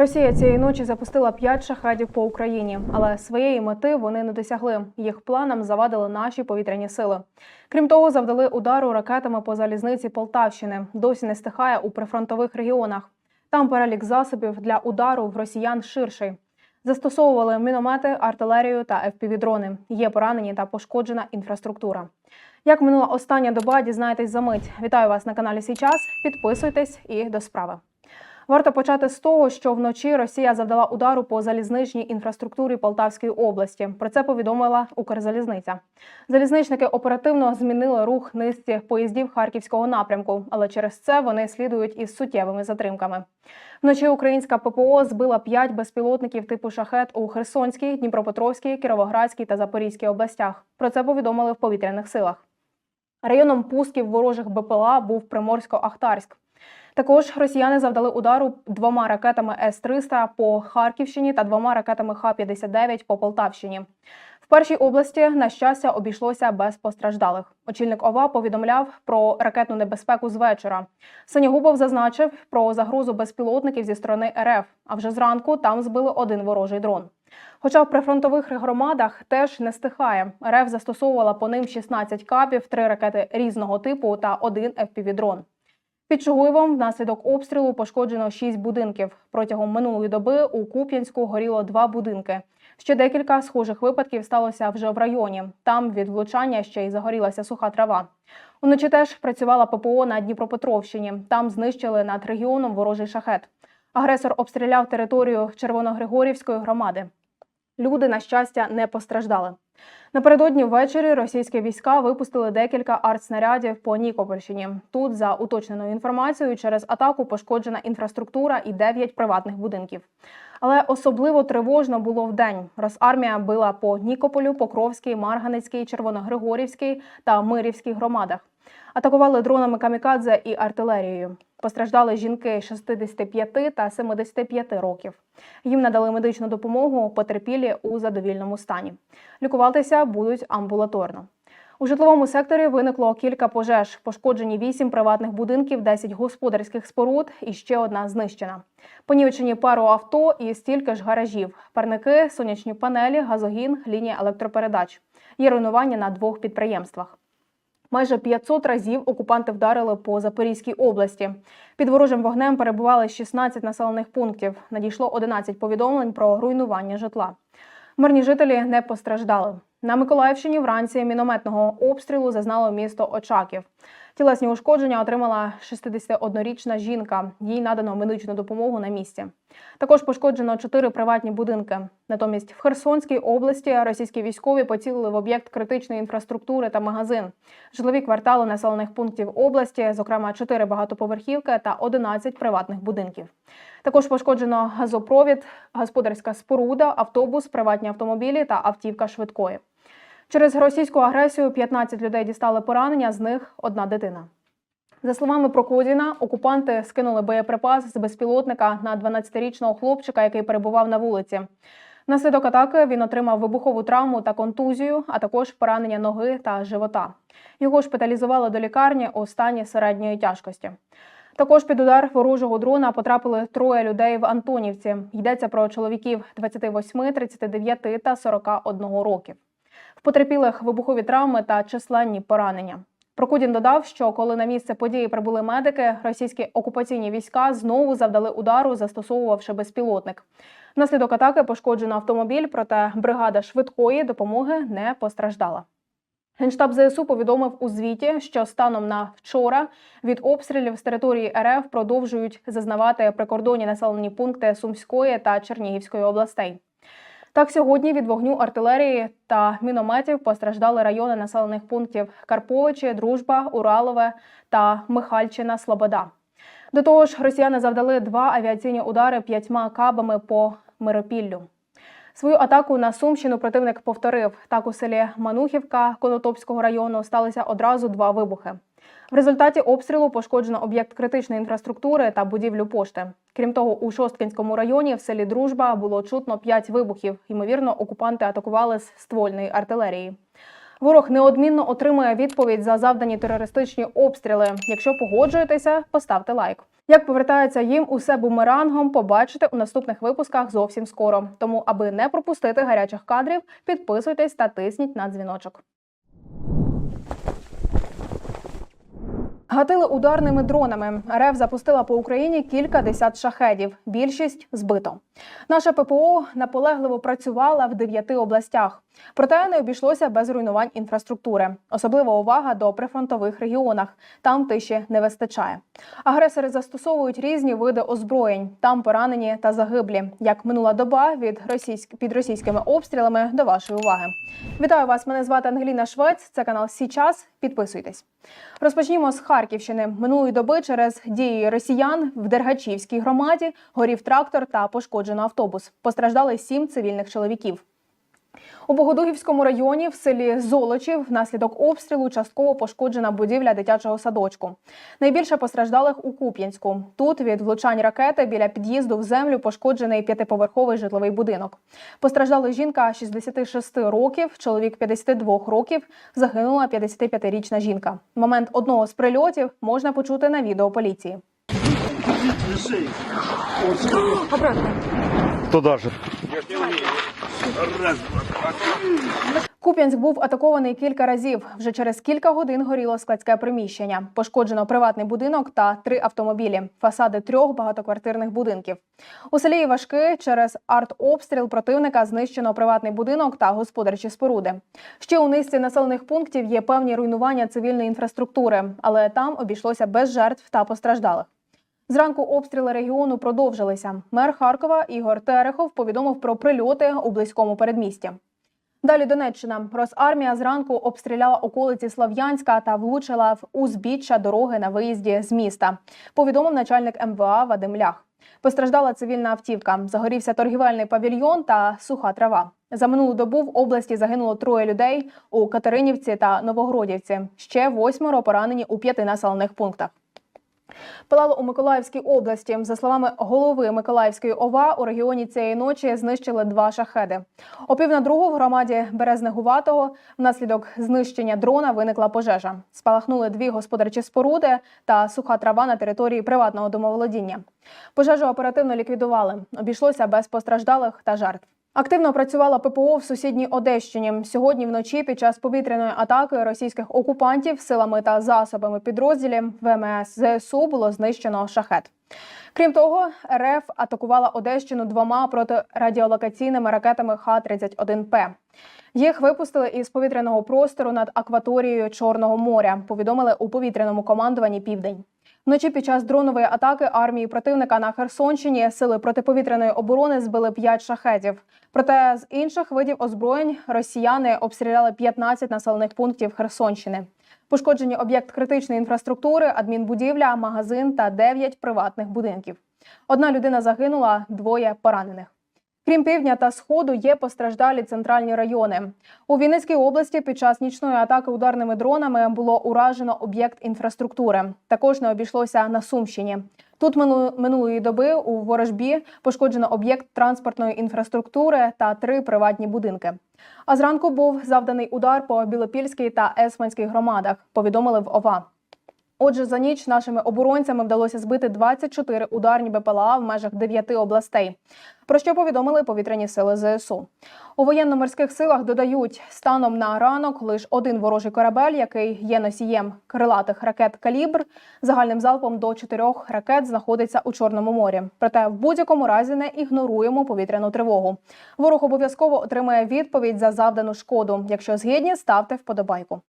Росія цієї ночі запустила п'ять шахедів по Україні, але своєї мети вони не досягли. Їх планам завадили наші повітряні сили. Крім того, завдали удару ракетами по залізниці Полтавщини. Досі не стихає у прифронтових регіонах. Там перелік засобів для удару в росіян ширший. Застосовували міномети, артилерію та FPV-дрони. Є поранені та пошкоджена інфраструктура. Як минула остання доба, дізнаєтесь за мить. Вітаю вас на каналі Сій час. Підписуйтесь і до справи. Варто почати з того, що вночі Росія завдала удару по залізничній інфраструктурі Полтавської області. Про це повідомила Укрзалізниця. Залізничники оперативно змінили рух низці поїздів харківського напрямку, але через це вони слідують із суттєвими затримками. Вночі українська ППО збила п'ять безпілотників типу шахет у Херсонській, Дніпропетровській, Кіровоградській та Запорізькій областях. Про це повідомили в повітряних силах. Районом пусків ворожих БПЛА був Приморсько-Ахтарськ. Також росіяни завдали удару двома ракетами С-300 по Харківщині та двома ракетами Х-59 по Полтавщині. В першій області, на щастя, обійшлося без постраждалих. Очільник ОВА повідомляв про ракетну небезпеку з вечора. Синягубов зазначив про загрозу безпілотників зі сторони РФ. А вже зранку там збили один ворожий дрон. Хоча в прифронтових громадах теж не стихає. РФ застосовувала по ним 16 кабів, три ракети різного типу та один FPV-дрон. Під Чугуєвом внаслідок обстрілу пошкоджено шість будинків. Протягом минулої доби у Куп'янську горіло два будинки. Ще декілька схожих випадків сталося вже в районі. Там від влучання ще й загорілася суха трава. Уночі теж працювала ППО на Дніпропетровщині. Там знищили над регіоном ворожий шахет. Агресор обстріляв територію Червоногригорівської громади. Люди, на щастя, не постраждали. Напередодні ввечері російські війська випустили декілька артснарядів по Нікопольщині. Тут, за уточненою інформацією, через атаку пошкоджена інфраструктура і 9 приватних будинків. Але особливо тривожно було вдень. Росармія била по Нікополю, Покровській, Марганецькій, Червоногригорівській та Мирівській громадах. Атакували дронами камікадзе і артилерією. Постраждали жінки 65 та 75 років. Їм надали медичну допомогу, потерпілі у задовільному стані. Лікуватися будуть амбулаторно. У житловому секторі виникло кілька пожеж. Пошкоджені 8 приватних будинків, 10 господарських споруд і ще одна знищена. Понівечені пару авто і стільки ж гаражів, парники, сонячні панелі, газогін, лінія електропередач. Є руйнування на двох підприємствах. Майже 500 разів окупанти вдарили по Запорізькій області. Під ворожим вогнем перебували 16 населених пунктів. Надійшло 11 повідомлень про руйнування житла. Мирні жителі не постраждали. На Миколаївщині вранці мінометного обстрілу зазнало місто Очаків. Тілесні ушкодження отримала 61-річна жінка. Їй надано медичну допомогу на місці. Також пошкоджено чотири приватні будинки. Натомість в Херсонській області російські військові поцілили в об'єкт критичної інфраструктури та магазин. Житлові квартали населених пунктів області, зокрема 4 багатоповерхівки та 11 приватних будинків. Також пошкоджено газопровід, господарська споруда, автобус, приватні автомобілі та автівка швидкої. Через російську агресію 15 людей дістали поранення, з них одна дитина. За словами Прокудіна, окупанти скинули боєприпас з безпілотника на 12-річного хлопчика, який перебував на вулиці. Внаслідок атаки він отримав вибухову травму та контузію, а також поранення ноги та живота. Його шпиталізували до лікарні у стані середньої тяжкості. Також під удар ворожого дрона потрапили троє людей в Антонівці. Йдеться про чоловіків 28, 39 та 41 років. В потерпілих вибухові травми та численні поранення. Прокудін додав, що коли на місце події прибули медики, російські окупаційні війська знову завдали удару, застосовувавши безпілотник. Внаслідок атаки пошкоджено автомобіль, проте бригада швидкої допомоги не постраждала. Генштаб ЗСУ повідомив у звіті, що станом на вчора від обстрілів з території РФ продовжують зазнавати прикордонні населені пункти Сумської та Чернігівської областей. Так, сьогодні від вогню артилерії та мінометів постраждали райони населених пунктів Карповичі, Дружба, Уралове та Михальчина, Слобода. До того ж, росіяни завдали два авіаційні удари п'ятьма кабами по Миропіллю. Свою атаку на Сумщину противник повторив. Так у селі Манухівка Конотопського району сталися одразу два вибухи. В результаті обстрілу пошкоджено об'єкт критичної інфраструктури та будівлю пошти. Крім того, у Шосткінському районі в селі Дружба було чутно п'ять вибухів. Ймовірно, окупанти атакували з ствольної артилерії. Ворог неодмінно отримує відповідь за завдані терористичні обстріли. Якщо погоджуєтеся, поставте лайк. Як повертається їм усе бумерангом, побачите у наступних випусках зовсім скоро. Тому, аби не пропустити гарячих кадрів, підписуйтесь та тисніть на дзвіночок. Гатили ударними дронами. РФ запустила по Україні кілька десят шахедів. Більшість збито. Наша ППО наполегливо працювала в дев'яти областях. Проте не обійшлося без руйнувань інфраструктури. Особлива увага до прифронтових регіонах. Там тиші не вистачає. Агресори застосовують різні види озброєнь. Там поранені та загиблі. Як минула доба від російськ... під російськими обстрілами до вашої уваги. Вітаю вас! Мене звати Ангеліна Швець. Це канал Січас. Підписуйтесь. Розпочнімо з Харківщини. Минулої доби через дії росіян в Дергачівській громаді горів трактор та пошкоджено автобус. Постраждали сім цивільних чоловіків. У Богодугівському районі в селі Золочів внаслідок обстрілу частково пошкоджена будівля дитячого садочку. Найбільше постраждалих у Куп'янську. Тут від влучань ракети біля під'їзду в землю пошкоджений п'ятиповерховий житловий будинок. Постраждала жінка 66 років, чоловік 52 років, загинула 55-річна жінка. Момент одного з прильотів можна почути на відео поліції. Куп'янськ був атакований кілька разів. Вже через кілька годин горіло складське приміщення. Пошкоджено приватний будинок та три автомобілі, фасади трьох багатоквартирних будинків. У селі Івашки через артобстріл противника знищено приватний будинок та господарчі споруди. Ще у низці населених пунктів є певні руйнування цивільної інфраструктури, але там обійшлося без жертв та постраждалих. Зранку обстріли регіону продовжилися. Мер Харкова Ігор Терехов повідомив про прильоти у близькому передмісті. Далі Донеччина. Росармія зранку обстріляла околиці Слов'янська та влучила в узбіччя дороги на виїзді з міста. Повідомив начальник МВА Вадим Лях. Постраждала цивільна автівка. Загорівся торгівельний павільйон та суха трава. За минулу добу в області загинуло троє людей у Катеринівці та Новогродівці. Ще восьмеро поранені у п'яти населених пунктах. Палало у Миколаївській області. За словами голови Миколаївської ОВА, у регіоні цієї ночі знищили два шахеди. О пів на другу в громаді Березнегуватого внаслідок знищення дрона виникла пожежа. Спалахнули дві господарчі споруди та суха трава на території приватного домоволодіння. Пожежу оперативно ліквідували. Обійшлося без постраждалих та жертв. Активно працювала ППО в сусідній Одещині. Сьогодні вночі під час повітряної атаки російських окупантів силами та засобами підрозділів ВМС ЗСУ було знищено шахет. Крім того, РФ атакувала Одещину двома протирадіолокаційними ракетами Х-31П. Їх випустили із повітряного простору над акваторією Чорного моря. Повідомили у повітряному командуванні Південь. Вночі під час дронової атаки армії противника на Херсонщині сили протиповітряної оборони збили 5 шахетів. Проте з інших видів озброєнь росіяни обстріляли 15 населених пунктів Херсонщини. Пошкоджені об'єкт критичної інфраструктури, адмінбудівля, магазин та 9 приватних будинків. Одна людина загинула, двоє поранених. Крім півдня та сходу, є постраждалі центральні райони. У Вінницькій області під час нічної атаки ударними дронами було уражено об'єкт інфраструктури. Також не обійшлося на Сумщині. Тут минуло- минулої доби у ворожбі пошкоджено об'єкт транспортної інфраструктури та три приватні будинки. А зранку був завданий удар по Білопільській та Есманській громадах. Повідомили в ОВА. Отже, за ніч нашими оборонцями вдалося збити 24 ударні БПЛА в межах 9 областей. Про що повідомили повітряні сили ЗСУ. У воєнно-морських силах додають станом на ранок лише один ворожий корабель, який є носієм крилатих ракет Калібр. Загальним залпом до чотирьох ракет знаходиться у Чорному морі. Проте в будь-якому разі не ігноруємо повітряну тривогу. Ворог обов'язково отримає відповідь за завдану шкоду. Якщо згідні, ставте вподобайку.